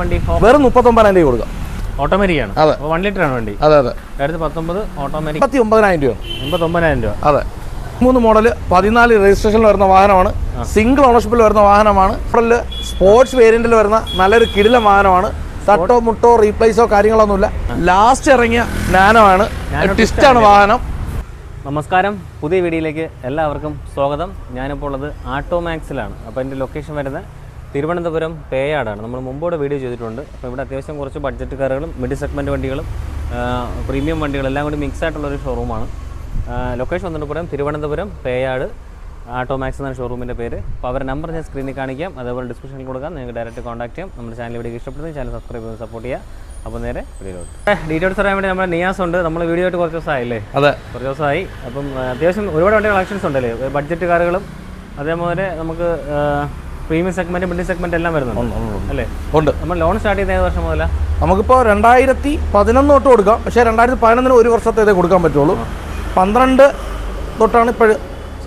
വണ്ടി? വെറും മുപ്പത്തൊമ്പതിനായിരം രൂപ കൊടുക്കാം. ഓട്ടോമാറ്റിക് ആണ് അതെ. അപ്പോൾ വൺ ലിറ്റർ ആണ് വണ്ടി. അതെ അതെ. രണ്ടായിരത്തി പത്തൊമ്പത് ഓട്ടോമാറ്റിക് എൺപത്തി ഒമ്പതിനായിരം രൂപ എൺപത്തൊമ്പതിനായിരം രൂപ. അതെ. മൂന്ന് മോഡൽ പതിനാല് രജിസ്ട്രേഷനിൽ വരുന്ന വാഹനമാണ്. സിംഗിൾ ഓണർഷിപ്പിൽ വരുന്ന വാഹനമാണ്. മോഡലിൽ സ്പോർട്സ് വേരിയന്റിൽ വരുന്ന നല്ലൊരു കിടിലം വാഹനമാണ്. തട്ടോ മുട്ടോ റീപ്ലേസോ കാര്യങ്ങളൊന്നുമില്ല. ലാസ്റ്റ് ഇറങ്ങിയ നാനോ ആണ് ടിസ്റ്റാണ് വാഹനം. നമസ്കാരം. പുതിയ വീഡിയോയിലേക്ക് എല്ലാവർക്കും സ്വാഗതം. ഞാനിപ്പോൾ ഉള്ളത് ആട്ടോമാക്സിലാണ് അപ്പോൾ എന്റെ ലൊക്കേഷൻ വരുന്നത് തിരുവനന്തപുരം പേയാടാണ്. നമ്മൾ മുമ്പോടെ വീഡിയോ ചെയ്തിട്ടുണ്ട്. അപ്പോൾ ഇവിടെ അത്യാവശ്യം കുറച്ച് ബഡ്ജറ്റ് കാറുകളും മിഡ് സെഗ്മെന്റ് വണ്ടികളും പ്രീമിയം വണ്ടികളും എല്ലാം കൂടി മിക്സ് ആയിട്ടുള്ളൊരു ഷോറൂമാണ് ലൊക്കേഷൻ വന്നിട്ട് പറയാം. തിരുവനന്തപുരം പേയാട് ആട്ടോമാക്സ് എന്നാണ് ഷോറൂമിന്റെ പേര്. അപ്പോൾ അവരുടെ നമ്പർ ഞാൻ സ്ക്രീനിൽ കാണിക്കാം. അതേപോലെ ഡിസ്ക്രിപ്ഷനിൽ കൊടുക്കാം. നിങ്ങൾക്ക് ഡയറക്റ്റ് കോൺടാക്ട് ചെയ്യാം. നമ്മുടെ ചാനൽ ഇവിടെ ഇഷ്ടപ്പെടുന്നത് ചാനൽ സബ്സ്ക്രൈബ് ചെയ്ത് സപ്പോർട്ട് ചെയ്യുക. അപ്പോൾ നേരെ വീഡിയോട്ട് ഡീറ്റെയിൽസ് അറിയാൻ വേണ്ടി നമ്മുടെ നിയാസ് ഉണ്ട്. നമ്മൾ വീഡിയോ ആയിട്ട് കുറച്ച് ദിവസമായില്ലേ? അതെ. കുറച്ച് ദിവസമായി. അപ്പം അത്യാവശ്യം ഒരുപാട് വണ്ടി കളക്ഷൻസ് ഉണ്ടല്ലേ? ബഡ്ജറ്റ് കാറുകളും അതേപോലെ നമുക്ക് പ്രീമിയം സെഗ്മെന്റ് മിഡിൽ സെഗ്മെന്റ് എല്ലാം വരുന്നുണ്ട്. അല്ലേ? ഉണ്ട്. നമ്മൾ ലോൺ സ്റ്റാർട്ട് ചെയ്ത ഏത് വർഷം മുതല? നമുക്കിപ്പോൾ രണ്ടായിരത്തി പതിനൊന്ന് തൊട്ട് കൊടുക്കാം. പക്ഷേ രണ്ടായിരത്തി പതിനൊന്നിന് ഒരു വർഷത്തേതേ കൊടുക്കാൻ പറ്റുള്ളൂ. പന്ത്രണ്ട് തൊട്ടാണ് ഇപ്പോൾ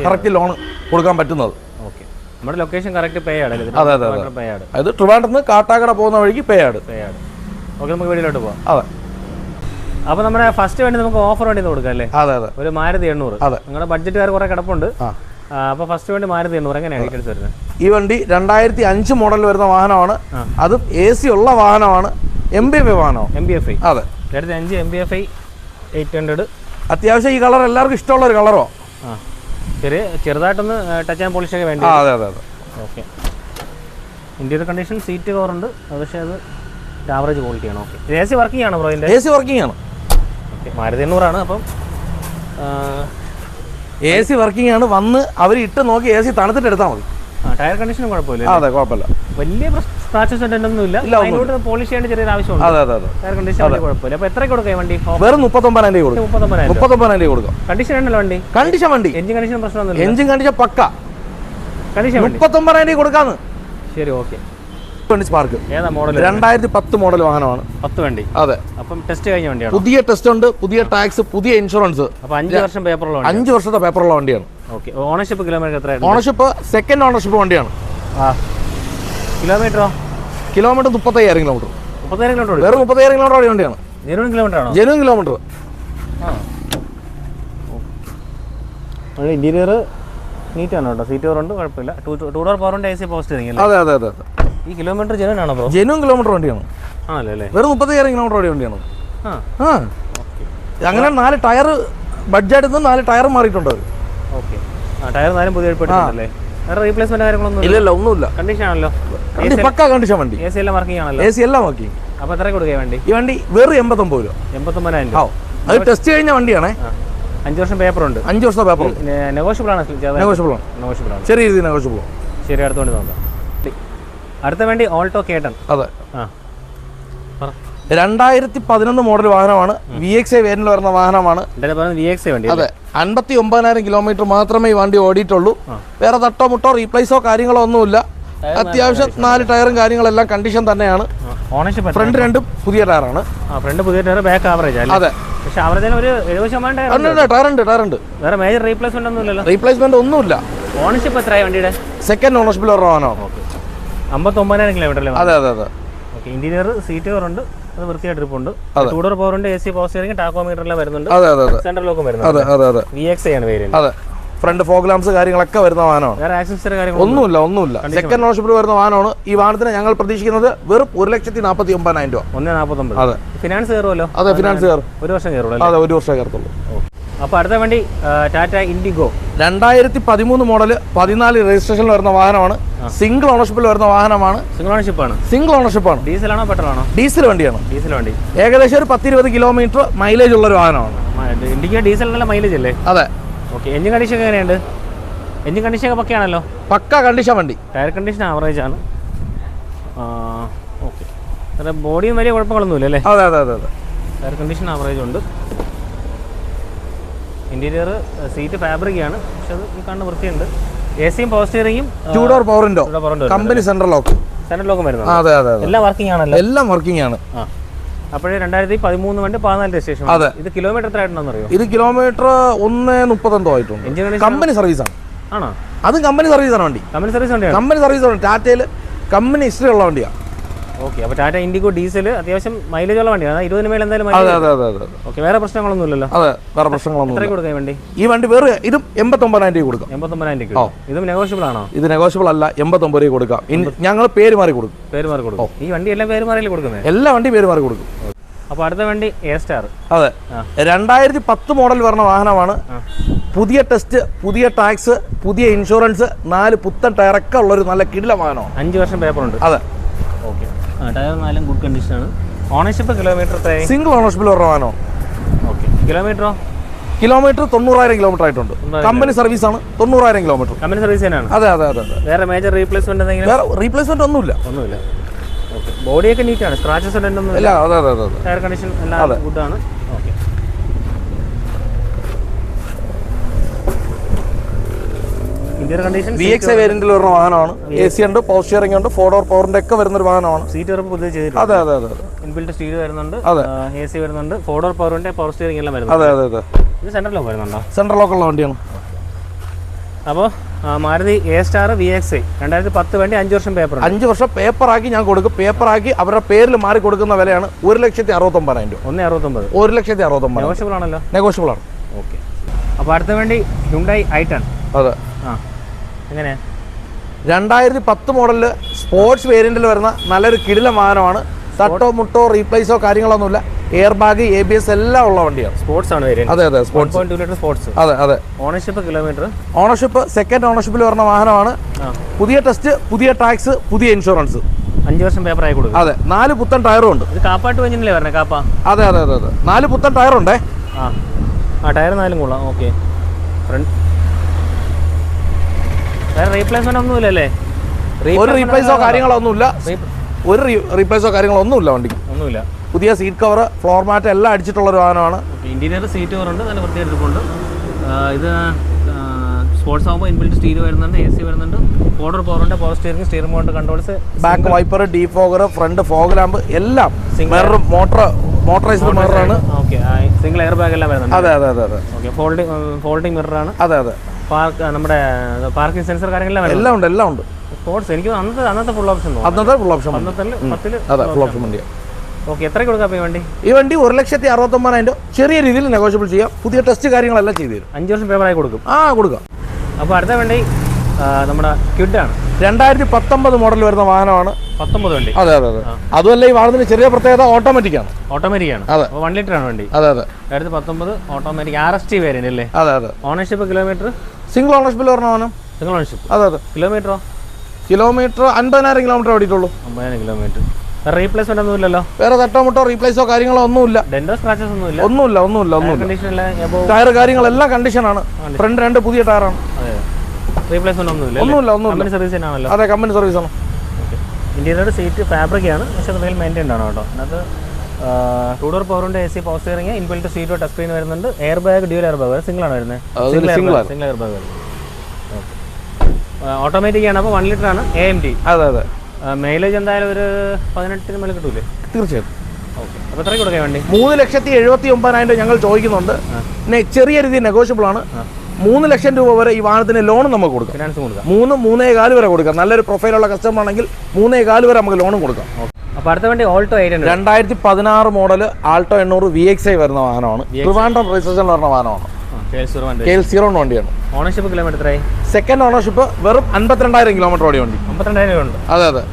കറക്റ്റ് ലോൺ കൊടുക്കാൻ പറ്റുന്നത്. ഓക്കെ. നമ്മുടെ ലൊക്കേഷൻ കറക്റ്റ് പേ അല്ലേ? അതെ, അതെ, അതെ. പേ അതായത് ട്രിവാൻഡ്രത്ത് നിന്ന് കാട്ടാക്കട പോകുന്ന വഴിക്ക് പേ ആട് പേ ആട് ഓക്കെ നമുക്ക് വീട്ടിലോട്ട് പോവാം. അതെ. അപ്പോൾ നമ്മുടെ ഫസ്റ്റ് വേണ്ടി നമുക്ക് ഓഫർ വേണ്ടി കൊടുക്കാം അല്ലേ? അതെ അതെ. ഒരു മാരുതി എണ്ണൂറ്. അതെ. നിങ്ങളുടെ ബഡ്ജറ്റ് വേറെ കുറെ കിടപ്പുണ്ട്. ആ. അപ്പോൾ ഫസ്റ്റ് വണ്ടി മാരുതി എണ്ണൂറ്. എങ്ങനെയാണ് ഡീറ്റെയിൽസ് വരുന്നത്? ഈ വണ്ടി രണ്ടായിരത്തി അഞ്ച് മോഡൽ വരുന്ന വാഹനമാണ്. അത് എ സി ഉള്ള വാഹനമാണ്. എം ബി എഫ് വാഹനമാണ്. എം ബി എഫ് ഐ അതെ. രണ്ടായിരത്തി അഞ്ച് M B F I eight hundred അത്യാവശ്യം ഈ കളർ എല്ലാവർക്കും ഇഷ്ടമുള്ള ഒരു കളറോ ആ. ചെറിയ ചെറുതായിട്ടൊന്ന് ടച്ച് ആൻഡ് പോളിഷ് ഒക്കെ വേണ്ടി അതെ അതെ അതെ. ഓക്കെ കണ്ടീഷൻ സീറ്റ് കവറുണ്ട് പക്ഷേ അത് ആവറേജ് ക്വാളിറ്റി ആണ്. ഓക്കെ എ സി വർക്കിംഗ് ആണ് ബ്രോ എ സി വർക്കിംഗ് ആണ്. ഓക്കെ മാരുതി എണ്ണൂറാണ്. അപ്പം എ സി വർക്കിംഗ് ആണ്. വന്ന് അവർ ഇട്ട് നോക്കി എ സി തണുത്തിട്ട് എടുത്താൽ മതി. ആ ടയർ കണ്ടീഷനും കുഴപ്പമില്ല അതെ കുഴപ്പമില്ല. വലിയ സ്ക്രാച്ചസ് ഒന്നും ഇല്ല. ഇല്ല, പോളിഷ് ചെയ്യേണ്ട ചെറിയൊരു ആവശ്യമുണ്ട്. അതെ അതെ അതെ. ടയർ കണ്ടീഷൻ വലിയ കുഴപ്പമില്ല. അപ്പോൾ എത്ര കൊടുക്കാം വണ്ടി? വെറും മുപ്പത്തൊമ്പതിനായിരം രൂപ കൊടുക്കും. മുപ്പത്തൊമ്പതിനായിരം രൂപ. കൊടുക്കാം. കണ്ടീഷൻ ഉണ്ടല്ലോ വണ്ടി. കണ്ടീഷൻ വണ്ടി. എഞ്ചിൻ കണ്ടീഷൻ പ്രശ്നമൊന്നുമില്ല. എഞ്ചിൻ കണ്ടീഷൻ പക്ക. കണ്ടീഷൻ വണ്ടി. മുപ്പത്തൊമ്പതിനായിരം രൂപ കൊടുക്കാന്ന്. ശരി ഓക്കെ വണ്ടി സ്പാർക്ക് രണ്ടായിരത്തി പത്ത് മോഡൽ വാഹനമാണ്. പത്ത് വണ്ടി. അതെ. അപ്പം ടെസ്റ്റ് കഴിഞ്ഞ വണ്ടിയാണ്? പുതിയ ടെസ്റ്റ് ഉണ്ട് പുതിയ ടാക്സ് പുതിയ ഇൻഷുറൻസ് അഞ്ച് വർഷം പേപ്പറുള്ള അഞ്ച് വർഷത്തെ പേപ്പറുള്ള വണ്ടിയാണ്. ഓണർഷിപ്പ് കിലോമീറ്റർ എത്രയായിരുന്നു? ഓണർഷിപ്പ് സെക്കൻഡ് ഓണർഷിപ്പ് വണ്ടിയാണ്. കിലോമീറ്ററോ കിലോമീറ്റർ മുപ്പത്തയ്യായിരം കിലോമീറ്റർ മുപ്പത്തായിരം കിലോമീറ്റർ വേറെ മുപ്പത്തയ്യായിരം കിലോമീറ്റർ വണ്ടിയാണ്. ഇരുപത് കിലോമീറ്റർ ആണോ? ജനുവൻ കിലോമീറ്റർ ഇന്റീരിയർ നീറ്റ് ആണ് കേട്ടോ. സീറ്റ് ഉണ്ട് കുഴപ്പമില്ല. ടൂ ഡോർ ഡോർ ഉണ്ട് എ സി പോസ്റ്റ് അതെ അതെ അതെ. ഈ കിലോമീറ്റർ ജനുവൻ ആണോ ബ്രോ ജനുവൻ കിലോമീറ്റർ വണ്ടിയാണ്. ആണല്ലേ വെറും മുപ്പത്തയ്യായിരം കിലോമീറ്റർ ഓടിയ വണ്ടിയാണ്. ആ. അങ്ങനെ നാല് ടയർ ബഡ്ജറ്റ് നിന്ന് നാല് ടയർ മാറിയിട്ടുണ്ട് ഓക്കെ. ടയർ നാലും പുതിയ എടുത്തിട്ടുണ്ടല്ലേ വേറെ റീപ്ലേസ്മെന്റ് കാര്യങ്ങളൊന്നും ഇല്ല? ഇല്ല ഒന്നുമില്ല. കണ്ടീഷൻ ആണല്ലോ. വണ്ടി പക്ക കണ്ടീഷൻ വണ്ടി. എ സി എല്ലാം വർക്കിംഗ് ആണല്ലോ? എ സി എല്ലാം വർക്കിംഗ് അപ്പോൾ എത്ര കൊടുക്കുക വണ്ടി? ഈ വണ്ടി വെറും എൺപത്തൊമ്പത് രൂപ. എൺപത്തൊമ്പതിനായിരം രൂപ. അത് ടെസ്റ്റ് കഴിഞ്ഞ വണ്ടിയാണേ. അഞ്ച് വർഷം പേപ്പർ ഉണ്ട്. അഞ്ച് വർഷത്തെ പേപ്പർ നെഗോഷ്യബിൾ ആണ് നെഗോഷ്യബിൾ ആണ്. നെഗോഷ്യബിൾ ആണ്. ചെറിയ രീതിയിൽ നെഗോഷ്യബിൾ ശരി അടുത്തോണ്ട് നോക്കാം. അടുത്ത വേണ്ടി ഓൾട്ടോ കേട്ടൺ അതെ. രണ്ടായിരത്തി പതിനൊന്ന് മോഡൽ വാഹനമാണ്. വി എക്സ് ഐ വേരിൽ വരുന്ന വാഹനമാണ്. അതെ. അൻപത്തി ഒമ്പതിനായിരം കിലോമീറ്റർ മാത്രമേ ഈ വണ്ടി ഓടിയിട്ടുള്ളൂ. വേറെ തട്ടോ മുട്ടോ റീപ്ലേസോ കാര്യങ്ങളോ ഒന്നുമില്ല. അത്യാവശ്യം നാല് ടയറും കാര്യങ്ങളെല്ലാം കണ്ടീഷൻ തന്നെയാണ്. ഓണർഷിപ്പ് ഫ്രണ്ട് രണ്ടും പുതിയ ടയറാണ് ഫ്രണ്ട് പുതിയ ടയർ ബാക്ക് ആവറേജ് അതെ. പക്ഷേ ആവറേജിന് ഒരു എഴുപത് ശതമാനം ടയർ ഉണ്ട്, ഉണ്ട്, ടയറുണ്ട് ടയറുണ്ട് വേറെ മേജർ റീപ്ലേസ്മെന്റ് ഒന്നുമില്ലല്ലോ. റീപ്ലേസ്മെന്റ് ഒന്നുമില്ല. ഓണർഷിപ്പ് എത്രയാണ് വണ്ടിയുടെ? സെക്കൻഡ് ഓണർഷിപ്പിൽ വരുന്ന വാഹനമാണ്. അമ്പത്തൊമ്പതിനായിരം കിലോമീറ്റർ അതെ അതെ അതെ. ഓക്കെ ഇന്റീരിയർ സീറ്റ് കവർ ഉണ്ട് അത് വൃത്തിയായിട്ട് ഇരിപ്പുണ്ട്. ടൂഡർ പവർ ഉണ്ട് A C power steering tachometer എല്ലാം വരുന്നുണ്ട്. അതെ അതെ അതെ. സെൻട്രൽ ലോക്കും വരുന്നുണ്ട്. അതെ അതെ അതെ. വി എക്സ് ആണ് വേരിയന്റ് അതെ. ഫ്രണ്ട് ഫോഗ് ലാംസ് കാര്യങ്ങളൊക്കെ വരുന്ന വാഹനമാണ്. വേറെ ആക്സസറി കാര്യങ്ങൾ ഒന്നുമില്ല ഒന്നുമില്ല. സെക്കൻഡ് ഓണർഷിപ്പിൽ വരുന്ന വാഹനമാണ്. ഈ വാഹനത്തിന് ഞങ്ങൾ പ്രതീക്ഷിക്കുന്നത് വെറും ഒരു ലക്ഷത്തി നാൽപ്പത്തി ഒമ്പതിനായിരം രൂപ. ഒന്നേ നാൽപ്പത്തൊമ്പത് അതെ. ഫിനാൻസ് കയറുമല്ലോ? അതെ ഫിനാൻസ് കയറും. ഒരു വർഷം കയറുള്ളൂ അതെ ഒരു വർഷം കയറത്തുള്ളൂ. അപ്പോൾ അടുത്ത വണ്ടി ടാറ്റ ഇൻഡിഗോ. രണ്ടായിരത്തി പതിമൂന്ന് മോഡൽ പതിനാല് രജിസ്ട്രേഷനിൽ വരുന്ന വാഹനമാണ്. സിംഗിൾ ഓണർഷിപ്പിൽ വരുന്ന വാഹനമാണ്. സിംഗിൾ ഓണർഷിപ്പ് ആണ്. സിംഗിൾ ഓണർഷിപ്പ് ആണ്. ഡീസൽ ആണോ പെട്രോൾ ആണോ ഡീസൽ വണ്ടിയാണ്. ഡീസൽ വണ്ടി. ഏകദേശം ഒരു പത്തിരുപത് കിലോമീറ്റർ മൈലേജ് ഉള്ള ഒരു വാഹനമാണ്. ഇൻഡിഗോ ഡീസൽ നല്ല മൈലേജ് അല്ലേ? അതെ. ഓക്കെ എഞ്ചിൻ കണ്ടീഷൻ എങ്ങനെയുണ്ട്? എഞ്ചിൻ കണ്ടീഷൻ ഒക്കെ പക്കയാണല്ലോ? പക്ക കണ്ടീഷൻ വണ്ടി. ടയർ കണ്ടീഷൻ ആവറേജ് ആണ്. ഓക്കെ. ബോഡിയും വലിയ കുഴപ്പങ്ങളൊന്നുമില്ല അല്ലേ? അതെ അതെ അതെ അതെ. ടയർ കണ്ടീഷൻ ആവറേജ് ഉണ്ട്. ഇന്റീരിയർ സീറ്റ് ഫാബ്രിക് ആണ്. പക്ഷെ അത് കാണുന്ന വൃത്തിയുണ്ട്. എ സിയും power സ്റ്റിയറിംഗും two door power window company central lock central ലോക്കും വരുന്നത് അതെ അതെ എല്ലാം വർക്കിംഗ് ആണല്ലോ? എല്ലാം വർക്കിംഗ് ആണ്. അപ്പോഴേ രണ്ടായിരത്തി പതിമൂന്ന് വണ്ടി പതിനാല് രജിസ്ട്രേഷൻ അതെ. ഇത് കിലോമീറ്റർ എത്ര ആയിട്ടുണ്ടെന്ന് അറിയോ ഇത് കിലോമീറ്റർ ഒന്ന് മുപ്പത്തെന്തോ ആയിട്ടുണ്ട്. എഞ്ചിൻ കമ്പനി കമ്പനി ആണ്. ആണോ? അതും കമ്പനി സർവീസ് ആണ് വണ്ടി. കമ്പനി സർവീസ് വണ്ടിയാണ്. കമ്പനി സർവീസ് ആണ്. ടാറ്റയിൽ കമ്പനി ഹിസ്റ്ററി ഉള്ള വണ്ടിയാണ് ഓക്കെ അപ്പോൾ ടാറ്റ ഇൻഡിഗോ ഡീസൽ അത്യാവശ്യം മൈലേജ് ഉള്ള വണ്ടിയാണ്. ഇരുപതിന് മേലെ എന്തായാലും അതെ അതെ അതെ അതെ. ഓക്കെ വേറെ പ്രശ്നങ്ങളൊന്നും ഇല്ലല്ലോ അതെ വേറെ പ്രശ്നങ്ങളൊന്നും കൊടുക്കാൻ വേണ്ടി? ഈ വണ്ടി വേറെ ഇതും എൺപത്തൊമ്പതിനായിരം രൂപ കൊടുക്കാം. എൺപത്തൊമ്പതിനായിരം രൂപ ഇതും നെഗോഷ്യബിൾ ആണോ? ഇത് നെഗോഷ്യബിൾ അല്ല എൺപത്തൊമ്പത് രൂപ കൊടുക്കാം ഞങ്ങൾ പേര് മാറി കൊടുക്കും. പേര് മാറി കൊടുക്കും ഈ വണ്ടി എല്ലാം പേര് മാറിയല്ലേ കൊടുക്കുന്നത് എല്ലാ വണ്ടി പേര് മാറി കൊടുക്കും. അപ്പോൾ അടുത്ത വണ്ടി എ സ്റ്റാർ അതെ. രണ്ടായിരത്തി പത്ത് മോഡൽ വരുന്ന വാഹനമാണ്. പുതിയ ടെസ്റ്റ് പുതിയ ടാക്സ് പുതിയ ഇൻഷുറൻസ് നാല് പുത്തൻ ടയറൊക്കെ ഉള്ളൊരു നല്ല കിടില വാഹനമാണ്. അഞ്ച് വർഷം പേപ്പർ ഉണ്ട്. അതെ. ടയർ നാലും ഗുഡ് കണ്ടീഷനാണ് ഓണർഷിപ്പ് കിലോമീറ്റർ സിംഗിൾ ഓണർഷിപ്പിൽ വാഹനമാണ് ഓക്കെ കിലോമീറ്ററോ കിലോമീറ്റർ തൊണ്ണൂറായിരം കിലോമീറ്റർ ആയിട്ടുണ്ട്. കമ്പനി സർവീസ് ആണ്. തൊണ്ണൂറായിരം കിലോമീറ്റർ കമ്പനി സർവീസ് തന്നെയാണ്? അതെ അതെ അതെ വേറെ മേജർ റീപ്ലേസ്മെന്റ് എന്തെങ്കിലും? വേറെ റീപ്ലേസ്മെന്റ് ഒന്നുമില്ല. ഒന്നുമില്ല. ബോഡിയൊക്കെ നീറ്റാണ് സ്ക്രാച്ചസ് ഇല്ല അതെ അതെ അതെ അതെ. ടയർ കണ്ടീഷൻ എല്ലാം ഗുഡാണ് okay interior condition V X വേരിയന്റിൽ വരുന്ന വാഹനമാണ്. എ സി ഉണ്ട് പവർ സ്റ്റിയറിംഗ് ഉണ്ട് ഫോർ ഡോർ പവറിന്റെ ഒക്കെ വരുന്ന ഒരു വാഹനമാണ് സീറ്റ് പുതിയ ചെയ്തിട്ടുണ്ട്. അതെ അതെ അതെ ഇൻബിൽറ്റ് സ്റ്റീൽ വരുന്നുണ്ട്. അതെ. എ സി വരുന്നുണ്ട്. ഫോർ ഡോർ പവറിന്റെ പവർ സ്റ്റിയറിംഗ് എല്ലാം വരുന്നുണ്ട്. അതെ അതെ അതെ. ഇത് സെൻട്രൽ ലോക്ക് വരുന്നുണ്ടോ? സെൻട്രൽ ലോക്ക് ഉള്ള വണ്ടിയാണ്. അപ്പോൾ Maruti A star V X രണ്ടായിരത്തി പത്ത് വേണ്ടി അഞ്ച് വർഷം പേപ്പർ അഞ്ച് വർഷം പേപ്പറാക്കി ഞാൻ കൊടുക്കും. പേപ്പറാക്കി അവരുടെ പേരിൽ മാറി കൊടുക്കുന്ന വിലയാണ് ഒരു ലക്ഷത്തി അറുപത്തൊമ്പതിനായിരം രൂപ. ഒന്ന് അറുപത്തൊമ്പത്. ഒരു ലക്ഷത്തി അറുപത്തൊമ്പത് നെഗോഷ്യബിൾ ആണല്ലോ. നെഗോഷ്യബിൾ ആണ്. ഓക്കെ അപ്പോൾ അടുത്ത വേണ്ടി ഹ്യുണ്ടായി ഐ ടെൻ അതെ. ആ. എങ്ങനെയാ? രണ്ടായിരത്തി പത്ത് മോഡലിൽ സ്പോർട്സ് വേരിയന്റിൽ വരുന്ന നല്ലൊരു കിടില വാഹനമാണ്. തട്ടോ മുട്ടോ റീപ്ലേസോ കാര്യങ്ങളൊന്നുമില്ല. Air bag A B S എല്ലാം ഉള്ള വണ്ടിയാണ്. സ്പോർട്സ് ആണ് വേരിയന്റ് അതെ അതെ സ്പോർട്സ് സ്പോർട്സ് അതെ അതെ. ഓണർഷിപ്പ് കിലോമീറ്റർ ഓണർഷിപ്പ് സെക്കൻഡ് ഓണർഷിപ്പിൽ വരുന്ന വാഹനമാണ്. പുതിയ ടെസ്റ്റ് പുതിയ ടാക്സ് പുതിയ ഇൻഷുറൻസ് അഞ്ച് വർഷം പേപ്പർ ആയി കൊടുക്കും. അതെ നാല് പുത്തൻ ടയറും ഉണ്ട്. ഇത് കാപ്പാട്ട് വെഞ്ചിനല്ലേ വരണേ കാപ്പ? അതെ അതെ അതെ അതെ. നാല് പുത്തൻ ടയറുണ്ടേ ആ. ആ ടയർ നാലും കൊള്ളാം. ഓക്കെ ഫ്രണ്ട് വേറെ റീപ്ലേസ്മെന്റ് ഒന്നുമില്ലല്ലേ? ഒരു റീപ്ലേസോ കാര്യങ്ങളോ ഒന്നുമില്ല. ഒരു റീപ്ലേസോ കാര്യങ്ങളോ ഒന്നുമില്ല വണ്ടിക്ക്. ഒന്നുമില്ല. പുതിയ സീറ്റ് കവർ ഫ്ലോർ മാറ്റ് എല്ലാം അടിച്ചിട്ടുള്ള ഒരു വാഹനമാണ്. ഇന്റീരിയർ സീറ്റ് കവർ കവറുണ്ട് നല്ല വൃത്തിയെടുത്തിട്ടുണ്ട് ഇത് സ്പോർട്സ് ആകുമ്പോൾ ഇൻബിൽറ്റ് സ്റ്റീൽ വരുന്നുണ്ട് എ സി വരുന്നുണ്ട്. Order പവറുണ്ട് power steering steering motor controls back wiper defogger front fog lamp എല്ലാം മിററും മോട്ടർ മോട്ടറൈസ്ഡ് മിററാണ് ഓക്കെ സിംഗിൾ എയർ ബാഗ് എല്ലാം വരുന്നുണ്ട്. അതെ അതെ അതെ അതെ. ഓക്കെ ഫോൾഡിംഗ് ഫോൾഡിംഗ് മിററാണ് അതെ അതെ. പാർക്ക് നമ്മുടെ പാർക്കിംഗ് സെൻസർ കാര്യങ്ങളെല്ലാം എല്ലാം ഉണ്ട് എല്ലാം ഉണ്ട്. സ്പോർട്സ് എനിക്ക് അന്നത്തെ അന്നത്തെ ഫുൾ ഓപ്ഷൻ അന്നത്തെ ഫുൾ ഓപ്ഷൻ അതെ ഫുൾ ഓപ്ഷൻ വണ്ടിയാണ് ഓക്കെ എത്ര കൊടുക്കാം ഈ വണ്ടി? ഈ വണ്ടി ഒരു ലക്ഷത്തി അറുപത്തൊമ്പതിനായിരം രൂപ. ചെറിയ രീതിയിൽ നെഗോഷ്യബിൾ ചെയ്യാം. പുതിയ ടെസ്റ്റ് കാര്യങ്ങളെല്ലാം ചെയ്തു തരും. അഞ്ച് വർഷം പേപ്പറായി കൊടുക്കും. ആ കൊടുക്കാം. അപ്പോൾ അടുത്ത വണ്ടി നമ്മുടെ ക്വിഡാണ് രണ്ടായിരത്തി പത്തൊമ്പത് മോഡൽ വരുന്ന വാഹനമാണ്. പത്തൊമ്പത് വണ്ടി. അതെ അതെ അതെ. അതുമല്ല ഈ വാഹനത്തിന് ചെറിയ പ്രത്യേകത ഓട്ടോമാറ്റിക് ആണ്. ഓട്ടോമാറ്റിക് ആണ്. അതെ. അപ്പോൾ വൺ ലിറ്റർ ആണ് വണ്ടി. അതെ അതെ. രണ്ടായിരത്തി പത്തൊമ്പത് automatic R S T variant അല്ലേ അതെ. അതെ ഓണർഷിപ്പ് കിലോമീറ്റർ സിംഗിൾ ഓണർഷിപ്പിൽ പറഞ്ഞ വാഹനം? സിംഗിൾ ഓണർഷിപ്പ് അതെ അതെ. കിലോമീറ്ററോ കിലോമീറ്റർ അൻപതിനായിരം കിലോമീറ്റർ ഓടിയിട്ടുള്ളൂ. അമ്പതിനായിരം കിലോമീറ്റർ റീപ്ലേസ്മെന്റ് ഒന്നും ഇല്ലല്ലോ വേറെ തട്ടോ മുട്ടോ റീപ്ലേസോ കാര്യങ്ങളോ ഒന്നുമില്ല. ഡെൻഡോ സ്ക്രാച്ചസ് ഒന്നുമില്ല? ഒന്നുമില്ല ഒന്നുമില്ല കണ്ടീഷൻ ടയർ കാര്യങ്ങളെല്ലാം കണ്ടീഷനാണ് ഫ്രണ്ട് രണ്ട് പുതിയ ടയറാണ് റീപ്ലേസ്മെന്റ് ഒന്നുമില്ല ഒന്നുമില്ല കമ്പനി സർവീസ് തന്നെയാണല്ലോ. അതെ കമ്പനി സർവീസാണ് ഇന്റീരിയർ സീറ്റ് ഫാബ്രിക് ആണ് പക്ഷേ റിയൽ മെയിന്റൈൻഡ് ആണ് കേട്ടോ. അത് ടൂ ഡോർ പവറിന്റെ A C power steering inbuilt സീറ്റോ touch screen വരുന്നുണ്ട്. Air bag dual air bag single ആണ് വരുന്നത്. സിംഗിൾ എയർ ബാഗ് ഓട്ടോമാറ്റിക് ആണ്. അപ്പോൾ വൺ ലിറ്റർ ആണ് എ എം ടി അതെ അതെ. മൈലേജ് എന്തായാലും ഒരു പതിനെട്ടിന് മേലെ കിട്ടൂലേ? തീർച്ചയായിട്ടും ഓക്കെ അപ്പോൾ എത്ര കൊടുക്കാൻ വേണ്ടി? മൂന്ന് ലക്ഷത്തി എഴുപത്തി ഒമ്പതിനായിരം ഞങ്ങൾ ചോദിക്കുന്നുണ്ട്. ചെറിയ രീതിയിൽ നെഗോഷ്യബിൾ ആണ്. മൂന്ന് ലക്ഷം രൂപ വരെ ഈ വാഹനത്തിന് ലോൺ നമുക്ക് കൊടുക്കാം. ഫിനാൻസ് കൊടുക്കാം. മൂന്ന് മൂന്നേ കാൽ വരെ കൊടുക്കാം. നല്ലൊരു പ്രൊഫൈലുള്ള കസ്റ്റമർ ആണെങ്കിൽ മൂന്നേ കാൽ വരെ നമുക്ക് ലോണും കൊടുക്കാം. അപ്പോൾ അടുത്ത വണ്ടി ഓൾട്ടോ എയ്റ്റ് രണ്ടായിരത്തി പതിനാറ് മോഡൽ ആൾട്ടോ എണ്ണൂറ് വി എക്സ് ഐ വരുന്ന വാഹനമാണ്. ട്രിവാൻഡ്രം രജിസ്ട്രേഷൻ വരുന്ന വാഹനമാണ്. സീറോ വണ്ടിയാണ്. ഓണർഷിപ്പ് കിലോമീറ്റർ സെക്കൻഡ് ഓണർഷിപ്പ് വെറും അൻപത്തിരണ്ടായിരം കിലോമീറ്റർ ഓടിയ വണ്ടി. അമ്പത്തിരണ്ടായിരം ഉണ്ട് അതെ അതെ.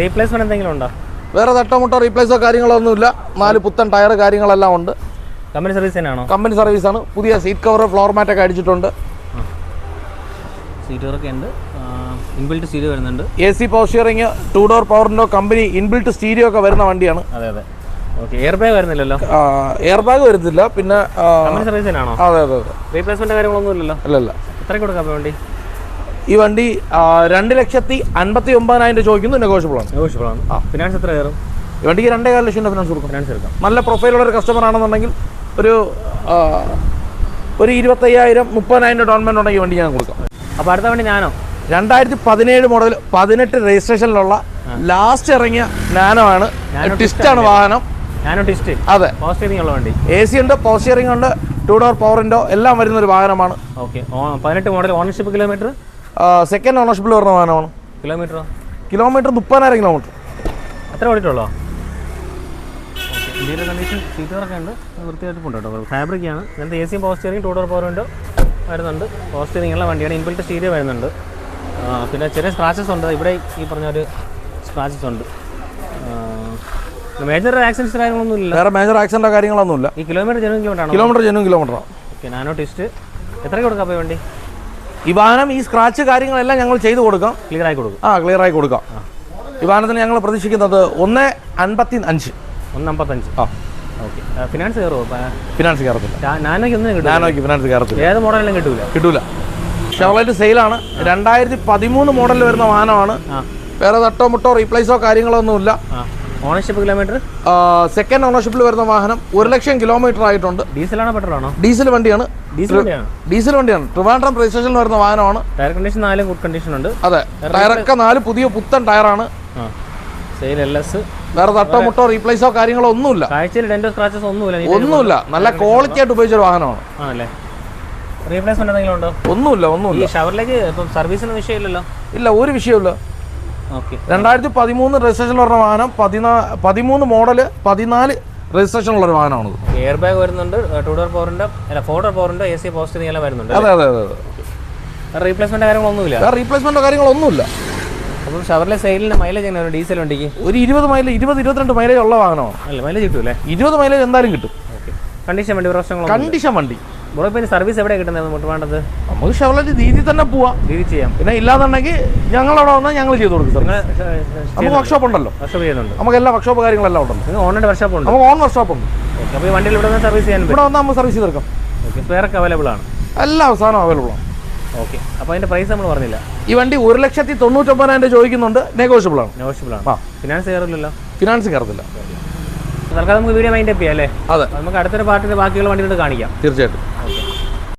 റീപ്ലേസ്മെന്റ് എന്തെങ്കിലും ഉണ്ടോ? വേറെ തട്ടമുട്ടോ റീപ്ലേസോ കാര്യങ്ങളൊന്നുമില്ല നാല് പുത്തൻ ടയർ കാര്യങ്ങളെല്ലാം ഉണ്ട്. കമ്പനി സർവീസ് തന്നെയാണോ? കമ്പനി സർവീസ് ആണ്. പുതിയ സീറ്റ് കവർ ഫ്ലോർ മാറ്റ് ഒക്കെ അടിച്ചിട്ടുണ്ട്. സീറ്റ് കവറൊക്കെ ഉണ്ട്. ഇൻബിൽറ്റ് സ്റ്റീരിയോ വരുന്നുണ്ട്. A C power steering two door പവറിന്റെ കമ്പനി ഇൻബിൽറ്റ് സ്റ്റീരിയോ ഒക്കെ വരുന്ന വണ്ടിയാണ്. അതെ അതെ. ഓക്കെ എയർ ബാഗ് വരുന്നില്ലല്ലോ? എയർ ബാഗ് വരുന്നില്ല. പിന്നെ സർവീസ് തന്നെയാണോ? അതെ അതെ റീപ്ലേസ്മെന്റ് കാര്യങ്ങളൊന്നും ഇല്ലല്ലോ? അല്ലല്ല അല്ല എത്ര കൊടുക്കാം വണ്ടി? ഈ വണ്ടി രണ്ട് ലക്ഷത്തി അൻപത്തി ഒമ്പതിനായിരം രൂപ ചോദിക്കുന്നു നെഗോഷ്യബിൾ ആണ്. നെഗോഷ്യബിൾ ആണ്. ഫിനാൻസ് എത്ര കയറും? ഈ വണ്ടിക്ക് രണ്ടേ കാല ലക്ഷം ഫിനാൻസ് കൊടുക്കും. ഫിനാൻസ് എടുക്കാം. നല്ല പ്രൊഫൈലുള്ള ഒരു കസ്റ്റമർ ആണെന്നുണ്ടെങ്കിൽ ഒരു ഒരു ഇരുപത്തയ്യായിരം മുപ്പതിനായിരം ഡൗൺ ഉണ്ടെങ്കിൽ വണ്ടി ഞാൻ കൊടുക്കാം. അപ്പോൾ അടുത്ത വണ്ടി ഞാനോ? രണ്ടായിരത്തി പതിനേഴ് മോഡൽ പതിനെട്ട് രജിസ്ട്രേഷനിലുള്ള ലാസ്റ്റ് ഇറങ്ങിയ നാനോ ആണ് ടിസ്റ്റ് ടിസ്റ്റാണ് വാഹനം. നാനോ ടിസ്റ്റ് അതെ. പവർ സ്റ്റിയറിംഗ് ഉള്ള വണ്ടി. എ സി ഉണ്ട് പവർ സ്റ്റിയറിംഗ് ഉണ്ട് ടു ഡോർ പവർ വിൻഡോ എല്ലാം വരുന്ന ഒരു വാഹനമാണ്. ഓക്കെ പതിനെട്ട് മോഡൽ ഓണർഷിപ്പ് കിലോമീറ്റർ സെക്കൻഡ് ഓണർഷിപ്പിൽ വരുന്ന വാഹനമാണ്. കിലോമീറ്ററോ കിലോമീറ്റർ മുപ്പതിനായിരം കിലോമീറ്റർ എത്ര ഓടിയിട്ടുള്ളോ? ഇന്ത്യയിലെ കണ്ടീഷൻ സീറ്റ് വർക്ക് ഉണ്ട് വൃത്തിയായിട്ട് ഉണ്ട് കേട്ടോ. ഫാബ്രിക് ആണ്. ഇതിനകത്ത് എ സിയും power steering two door power window വരുന്നുണ്ട്. പവർ സ്റ്റിയറിംഗ് ഉള്ള വണ്ടിയാണ്. ഇൻബിൽറ്റ് സ്റ്റീരിയോ വരുന്നുണ്ട്. പിന്നെ ചെറിയ സ്ക്രാച്ചസ് ഉണ്ട്. ഇവിടെ ഈ പറഞ്ഞ ഒരു സ്ക്രാച്ചസ് ഉണ്ട് മേജർ ആക്സിഡൻസ് കാര്യങ്ങളൊന്നും ഇല്ല. വേറെ മേജർ ആക്സിഡന്റോ കാര്യങ്ങളൊന്നുമില്ല ഈ kilometre genuine kilometre kilometre genuine kilometre okay nano test എത്രയ്ക്ക് കൊടുക്കാം പോയി വണ്ടി? ഈ വാഹനം ഈ സ്ക്രാച്ച് കാര്യങ്ങളെല്ലാം ഞങ്ങൾ ചെയ്തു കൊടുക്കാം. ക്ലിയർ ആയി കൊടുക്കും. ആ ക്ലിയർ ആയി കൊടുക്കാം. ഈ വാഹനത്തിന് ഞങ്ങൾ പ്രതീക്ഷിക്കുന്നത് ഒന്ന് അൻപത്തി അഞ്ച് ഒന്ന് അമ്പത്തഞ്ച് ആ ഓക്കെ ഫിനാൻസ് കയറുമോ ഫിനാൻസ് കയറത്തില്ല. നാനോയ്ക്ക് ഒന്നും കിട്ടും നാനോയ്ക്ക് ഫിനാൻസ് കയറത്തില്ല. ഏത് മോഡലും കിട്ടൂല? കിട്ടൂല. ഷെവലറ്റ് സെയിലാണ് രണ്ടായിരത്തി പതിമൂന്ന് മോഡലിൽ വരുന്ന വാഹനമാണ്. വേറെ തട്ടോ മുട്ടോ റീപ്ലേസോ കാര്യങ്ങളൊന്നുമില്ല ഇല്ല ഓണർഷിപ്പ് കിലോമീറ്റർ സെക്കൻഡ് ഓണർഷിപ്പിൽ വരുന്ന വാഹനം ഒരു ലക്ഷം കിലോമീറ്റർ ആയിട്ടുണ്ട്. ഡീസലാണോ പെട്രോൾ ആണോ ഡീസൽ വണ്ടിയാണ്. ഡീസൽ വണ്ടിയാണ്? ഡീസൽ വണ്ടിയാണ്. ട്രിവാൻഡ്രം രജിസ്ട്രേഷനിൽ വരുന്ന വാഹനമാണ്. ടയർ കണ്ടീഷൻ നാല് ഗുഡ് കണ്ടീഷൻ ഉണ്ട്. അതെ. ടയറൊക്കെ നാല് പുതിയ പുത്തൻ ടയറാണ് വേറെ തട്ടോ മുട്ടോ റീപ്ലേസോ കാര്യങ്ങളോ ഒന്നുമില്ല. ഒന്നുമില്ല. നല്ല ക്വാളിറ്റി ആയിട്ട് ഉപയോഗിച്ചൊരു വാഹനമാണ്. ആണല്ലേ? റീപ്ലേസ്മെന്റ് എന്തെങ്കിലും ഉണ്ടോ? ഒന്നുമില്ല ഒന്നുമില്ല. ഷവറിലേക്ക് ഇപ്പം സർവീസിന് വിഷയമില്ലല്ലോ ഇല്ല ഒരു വിഷയമില്ല രണ്ടായിരത്തി പതിമൂന്ന് രജിസ്ട്രേഷൻ പറഞ്ഞ വാഹനം പതിനാ പതിമൂന്ന് മോഡൽ പതിനാല് രജിസ്ട്രേഷൻ ഉള്ള ഒരു വാഹനമാണ് എയർ ബാഗ് വരുന്നുണ്ട് ടൂ ഡോർ പവറിന്റെ അല്ല ഫോർ ഡോർ പവറിന്റെ എ സി പോസ്റ്റ് എല്ലാം വരുന്നുണ്ട് അതെ അതെ അതെ റീപ്ലേസ്മെന്റ് കാര്യങ്ങളൊന്നുമില്ല? റീപ്ലേസ്മെന്റോ കാര്യങ്ങളൊന്നുമില്ല അപ്പം ഷവറിലെ സെയിലിന് മൈലേജ് എങ്ങനെ ഒരു ഡീസൽ വണ്ടിക്ക്? ഒരു ഇരുപത് മൈലേജ് ഇരുപത് ഇരുപത്തിരണ്ട് മൈലേജ് ഉള്ള വാഹനമോ. അല്ല മൈലേജ് കിട്ടൂലേ? ഇരുപത് മൈലേജ് എന്തായാലും കിട്ടും. കണ്ടീഷൻ വണ്ടി പ്രശ്നങ്ങൾ കണ്ടീഷൻ വണ്ടി. ബ്രോ സർവീസ് എവിടെ കിട്ടുന്നത് നമുക്ക് വേണ്ടത്? നമുക്ക് ഷെവലറ്റ് രീതിയിൽ തന്നെ പോവാം. രീതി ചെയ്യാം. പിന്നെ ഇല്ലാന്നുണ്ടെങ്കിൽ ഞങ്ങൾ അവിടെ വന്നാൽ ഞങ്ങൾ ചെയ്ത് കൊടുക്കും സാർ നമുക്ക് വർക്ക്ഷോപ്പ് ഉണ്ടല്ലോ. ചെയ്യുന്നുണ്ട്. നമുക്ക് എല്ലാ വർക്ക്ഷോപ്പ് കാര്യങ്ങളെല്ലാം ഉണ്ടല്ലോ. ഓൺലൈൻ വർക്ക്ഷോപ്പ് ഉണ്ട്. നമുക്ക് ഓൺ വർക്ക്ഷോപ്പ് ഉണ്ട്. അപ്പോൾ ഈ വണ്ടിയിൽ ഇവിടെ സർവീസ് ചെയ്യാൻ ഇവിടെ വന്നാൽ നമുക്ക് സർവീസ് ചെയ്തെടുക്കാം ഓക്കെ സ്പെയറൊക്കെ അവൈലബിൾ ആണ്. എല്ലാ അവസാനവും അവൈലബിൾ ആണ്. ഓക്കെ. അപ്പോൾ അതിന്റെ പ്രൈസ് നമ്മൾ പറഞ്ഞില്ല. ഈ വണ്ടി ഒരു ലക്ഷത്തി തൊണ്ണൂറ്റൊമ്പതിനായിരം രൂപ ചോദിക്കുന്നുണ്ട്. നെഗോഷ്യബിൾ ആണ്. നെഗോഷ്യബിൾ ആണ്. ആ. ഫിനാൻസ് കയറില്ലല്ലോ ഫിനാൻസ് കയറത്തില്ല തൽക്കാലം നമുക്ക് വീഡിയോ മൈൻഡ് അപ്പ് ചെയ്യാം അല്ലേ? അതെ. നമുക്ക് അടുത്തൊരു പാർട്ടിയുടെ ബാക്കിയുള്ള വണ്ടികൾ കാണിക്കാം. തീർച്ചയായിട്ടും. ഓക്കെ.